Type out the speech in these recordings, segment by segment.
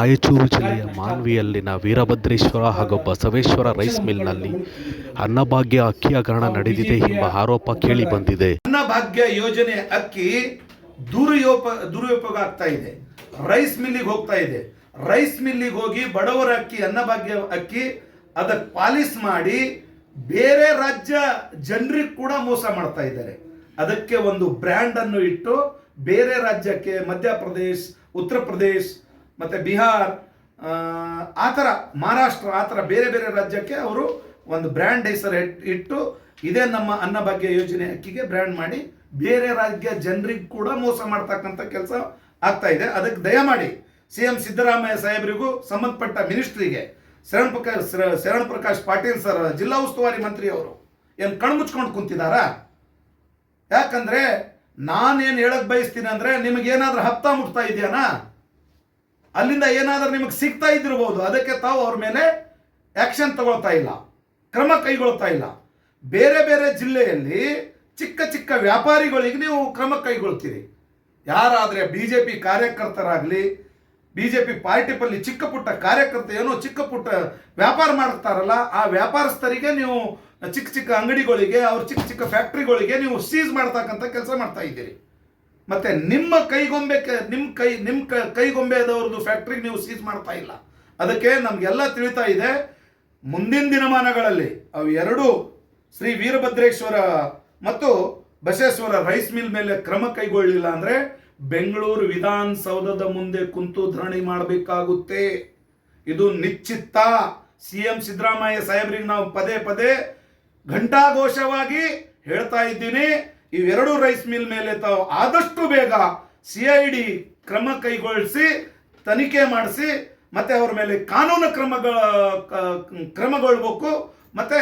ರಾಯಚೂರು ಜಿಲ್ಲೆಯ ಮಾನ್ವಿಯಲ್ಲಿನ ವೀರಭದ್ರೇಶ್ವರ ಹಾಗೂ ಬಸವೇಶ್ವರ ರೈಸ್ ಮಿಲ್ನಲ್ಲಿ ಅನ್ನಭಾಗ್ಯ ಅಕ್ಕಿ ಹಗರಣ ನಡೆದಿದೆ ಎಂಬ ಆರೋಪ ಕೇಳಿ ಬಂದಿದೆ. ಅನ್ನಭಾಗ್ಯ ಯೋಜನೆ ಅಕ್ಕಿ ದುರುಪ ದುರುಪಯೋಗ ಆಗ್ತಾ ಇದೆ. ರೈಸ್ ಮಿಲ್ಲಿಗೆ ಹೋಗ್ತಾ ಇದೆ. ರೈಸ್ ಮಿಲ್ಲಿಗೆ ಹೋಗಿ ಬಡವರ ಅಕ್ಕಿ, ಅನ್ನಭಾಗ್ಯ ಅಕ್ಕಿ ಅದಕ್ಕೆ ಪಾಲಿಸ್ ಮಾಡಿ ಬೇರೆ ರಾಜ್ಯ ಜನರಿಗೆ ಕೂಡ ಮೋಸ ಮಾಡ್ತಾ ಇದ್ದಾರೆ. ಅದಕ್ಕೆ ಒಂದು ಬ್ರ್ಯಾಂಡ್ ಅನ್ನು ಇಟ್ಟು ಬೇರೆ ರಾಜ್ಯಕ್ಕೆ ಮಧ್ಯಪ್ರದೇಶ್, ಉತ್ತರ ಪ್ರದೇಶ್ ಮತ್ತೆ ಬಿಹಾರ್ ಆ, ಥರ ಮಹಾರಾಷ್ಟ್ರ ಆ ಥರ ಬೇರೆ ಬೇರೆ ರಾಜ್ಯಕ್ಕೆ ಅವರು ಒಂದು ಬ್ರ್ಯಾಂಡ್ ಹೆಸರು ಇಟ್- ಇಟ್ಟು ಇದೇ ನಮ್ಮ ಅನ್ನಭಾಗ್ಯ ಯೋಜನೆ ಅಕ್ಕಿಗೆ ಬ್ರ್ಯಾಂಡ್ ಮಾಡಿ ಬೇರೆ ರಾಜ್ಯ ಜನರಿಗೆ ಕೂಡ ಮೋಸ ಮಾಡ್ತಕ್ಕಂಥ ಕೆಲಸ ಆಗ್ತಾ ಇದೆ. ಅದಕ್ಕೆ ದಯಮಾಡಿ ಸಿ ಎಂ ಸಿದ್ದರಾಮಯ್ಯ ಸಾಹೇಬರಿಗೂ ಸಂಬಂಧಪಟ್ಟ ಮಿನಿಸ್ಟ್ರಿಗೆ ಶರಣ್ ಪ್ರಕಾಶ್ ಶರಣ್ ಪ್ರಕಾಶ್ ಪಾಟೀಲ್ ಸರ್ ಜಿಲ್ಲಾ ಉಸ್ತುವಾರಿ ಮಂತ್ರಿ ಅವರು ಏನು ಕಣ್ಮುಚ್ಕೊಂಡು ಕುಂತಿದಾರಾ? ಯಾಕಂದ್ರೆ ನಾನೇನು ಹೇಳಕ್ಕೆ ಬಯಸ್ತೀನಿ ಅಂದರೆ ನಿಮಗೆ ಏನಾದ್ರೂ ಹಪ್ತಾ ಮುಟ್ತಾ ಇದೆಯಾನಾ? ಅಲ್ಲಿಂದ ಏನಾದರೂ ನಿಮಗೆ ಸಿಗ್ತಾ ಇದ್ದಿರಬಹುದು ಅದಕ್ಕೆ ತಾವು ಅವ್ರ ಮೇಲೆ ಆಕ್ಷನ್ ತಗೊಳ್ತಾ ಇಲ್ಲ, ಕ್ರಮ ಕೈಗೊಳ್ತಾ ಇಲ್ಲ. ಬೇರೆ ಬೇರೆ ಜಿಲ್ಲೆಯಲ್ಲಿ ಚಿಕ್ಕ ಚಿಕ್ಕ ವ್ಯಾಪಾರಿಗಳಿಗೆ ನೀವು ಕ್ರಮ ಕೈಗೊಳ್ತೀರಿ. ಯಾರಾದರೆ ಬಿ ಜೆ ಪಿ ಕಾರ್ಯಕರ್ತರಾಗಲಿ ಬಿ ಜೆ ಪಿ ಪಾರ್ಟಿ ಪಲ್ಲಿ ಚಿಕ್ಕ ಪುಟ್ಟ ಕಾರ್ಯಕರ್ತ ಏನೋ ಚಿಕ್ಕ ಪುಟ್ಟ ವ್ಯಾಪಾರ ಮಾಡ್ತಾರಲ್ಲ, ಆ ವ್ಯಾಪಾರಸ್ಥರಿಗೆ ನೀವು ಚಿಕ್ಕ ಚಿಕ್ಕ ಅಂಗಡಿಗಳಿಗೆ, ಅವ್ರ ಚಿಕ್ಕ ಚಿಕ್ಕ ಫ್ಯಾಕ್ಟ್ರಿಗಳಿಗೆ ನೀವು ಸೀಸ್ ಮಾಡ್ತಕ್ಕಂಥ ಕೆಲಸ ಮಾಡ್ತಾ ಇದ್ದೀರಿ. ಮತ್ತೆ ನಿಮ್ಮ ಕೈಗೊಂಬೆ ನಿಮ್ಮ ಕೈ ನಿಮ್ಮ ಕ ಕೈಗೊಂಬೆದವ್ರದ್ದು ಫ್ಯಾಕ್ಟ್ರಿ ನೀವು ಸೀಸ್ ಮಾಡ್ತಾ ಇಲ್ಲ. ಅದಕ್ಕೆ ನಮಗೆಲ್ಲ ತಿಳಿತಾ ಇದೆ, ಮುಂದಿನ ದಿನಮಾನಗಳಲ್ಲಿ ಅವು ಎರಡು ಶ್ರೀ ವೀರಭದ್ರೇಶ್ವರ ಮತ್ತು ಬಸವೇಶ್ವರ ರೈಸ್ ಮಿಲ್ ಮೇಲೆ ಕ್ರಮ ಕೈಗೊಳ್ಳಿಲ್ಲ ಅಂದ್ರೆ ಬೆಂಗಳೂರು ವಿಧಾನಸೌಧದ ಮುಂದೆ ಕುಂತು ಧರಣಿ ಮಾಡಬೇಕಾಗುತ್ತೆ. ಇದು ನಿಶ್ಚಿತ ಸಿ ಎಂ ಸಿದ್ದರಾಮಯ್ಯ ಸಾಹೇಬ್ರಿಗೆ ನಾವು ಪದೇ ಪದೇ ಘಂಟಾಘೋಷವಾಗಿ ಹೇಳ್ತಾ ಇದ್ದೀನಿ. ಇವೆರಡು ರೈಸ್ ಮಿಲ್ ಮೇಲೆ ತಾವು ಆದಷ್ಟು ಬೇಗ ಸಿ ಐ ಡಿ ಕ್ರಮ ಕೈಗೊಳಿಸಿ, ತನಿಖೆ ಮಾಡಿಸಿ, ಮತ್ತೆ ಅವ್ರ ಮೇಲೆ ಕಾನೂನು ಕ್ರಮಗಳ ಕ್ರಮಗೊಳ್ಬೇಕು, ಮತ್ತೆ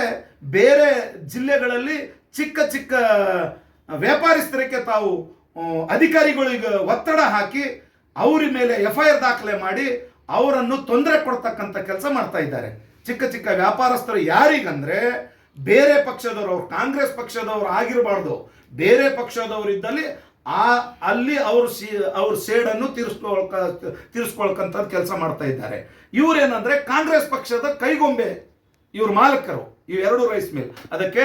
ಬೇರೆ ಜಿಲ್ಲೆಗಳಲ್ಲಿ ಚಿಕ್ಕ ಚಿಕ್ಕ ವ್ಯಾಪಾರಸ್ಥರಕ್ಕೆ ತಾವು ಅಧಿಕಾರಿಗಳಿಗೆ ಒತ್ತಡ ಹಾಕಿ ಅವ್ರ ಮೇಲೆ ಎಫ್ ಐ ಆರ್ ದಾಖಲೆ ಮಾಡಿ ಅವರನ್ನು ತೊಂದರೆ ಕೊಡ್ತಕ್ಕಂಥ ಕೆಲಸ ಮಾಡ್ತಾ ಇದ್ದಾರೆ. ಚಿಕ್ಕ ಚಿಕ್ಕ ವ್ಯಾಪಾರಸ್ಥರು ಯಾರಿಗಂದ್ರೆ ಬೇರೆ ಪಕ್ಷದವರು, ಅವ್ರು ಕಾಂಗ್ರೆಸ್ ಪಕ್ಷದವರು ಆಗಿರಬಾರ್ದು. ಬೇರೆ ಪಕ್ಷದವರು ಇದ್ದಲ್ಲಿ ಆ, ಅಲ್ಲಿ ಅವರು ಸಿ, ಅವ್ರ ಸೇಡನ್ನು ತೀರಿಸ್ಕೊಳ್ಕ ತೀರಿಸ್ಕೊಳ್ಕಂಥದ್ದು ಕೆಲಸ ಮಾಡ್ತಾ ಇದ್ದಾರೆ. ಇವರೇನಂದ್ರೆ ಕಾಂಗ್ರೆಸ್ ಪಕ್ಷದ ಕೈಗೊಂಬೆ, ಇವ್ರ ಮಾಲಕರು ಇವೆರಡು ರೈಸ್ ಮೇಲೆ. ಅದಕ್ಕೆ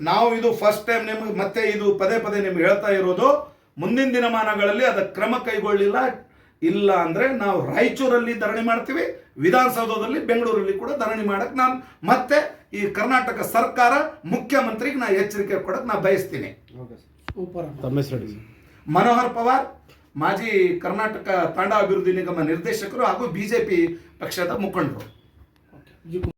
ನಾವು ಇದು ಫಸ್ಟ್ ಟೈಮ್ ನಿಮಗೆ ಮತ್ತೆ ಇದು ಪದೇ ಪದೇ ನಿಮ್ಗೆ ಹೇಳ್ತಾ ಇರೋದು, ಮುಂದಿನ ದಿನಮಾನಗಳಲ್ಲಿ ಅದಕ್ಕೆ ಕ್ರಮ ಕೈಗೊಳ್ಳಿಲ್ಲ ಇಲ್ಲ ಅಂದ್ರೆ ನಾವು ರಾಯಚೂರಲ್ಲಿ ಧರಣಿ ಮಾಡ್ತೀವಿ ವಿಧಾನಸೌಧದಲ್ಲಿ ಬೆಂಗಳೂರಲ್ಲಿ ಕೂಡ ಧರಣಿ ಮಾಡಕ್ಕೆ ನಾನು ಮತ್ತೆ ಈ ಕರ್ನಾಟಕ ಸರ್ಕಾರ ಮುಖ್ಯಮಂತ್ರಿಗೆ ನಾ ಎಚ್ಚರಿಕೆ ಕೊಡಕ್ಕೆ ನಾ ಬಯಸ್ತೀನಿ. ಮನೋಹರ್ ಪವಾರ್ ಮಾಜಿ ಕರ್ನಾಟಕ ತಾಂಡ ಅಭಿವೃದ್ಧಿ ನಿಗಮ ನಿರ್ದೇಶಕರು ಹಾಗೂ ಬಿಜೆಪಿ ಪಕ್ಷದ ಮುಖಂಡರು.